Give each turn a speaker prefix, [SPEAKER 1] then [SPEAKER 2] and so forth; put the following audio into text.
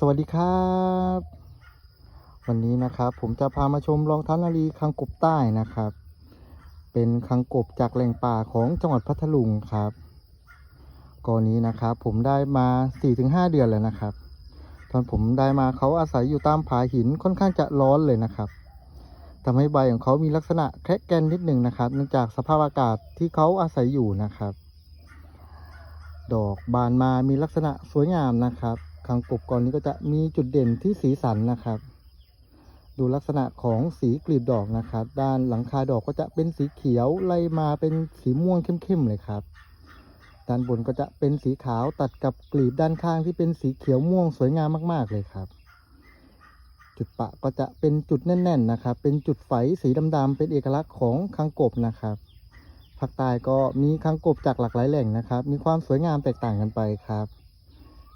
[SPEAKER 1] สวัสดีครับ วันนี้นะครับ ผมจะพามาชมรองเท้านาลีคังกบใต้นะครับ เป็นคังกบจากแหล่งป่าของจังหวัดพัทลุงครับกรณีนะครับ ผมได้มา 4-5 เดือนแล้วนะครับ ตอนผมได้มาเขาอาศัยอยู่ตามผาหินค่อนข้างจะร้อนเลยนะครับทำให้ใบของเขามีลักษณะแคระแกนนิดหนึ่งนะครับ เนื่องจากสภาพอากาศที่เขาอาศัยอยู่นะครับ ดอกบานมามีลักษณะสวยงามนะครับ คังกบกรนี้ก็จะมีจุดเด่นที่สีสันนะครับ ดูลักษณะของสีกลีบดอกนะครับ ด้านหลังคาดอกก็จะเป็นสีเขียวไล่มาเป็นสีม่วงเข้มๆเลยครับ ด้านบนก็จะเป็นสีขาวตัดกับกลีบด้านข้างที่เป็นสีเขียวม่วงสวยงามมากๆเลยครับ จุดปะก็จะเป็นจุดแน่น ๆนะครับ เป็นจุดไฝสีดำๆเป็นเอกลักษณ์ของคังกบนะครับภาคใต้ก็มีคังกบจากหลากหลายแหล่งนะครับ มีความสวยงามแตกต่างกันไปครับ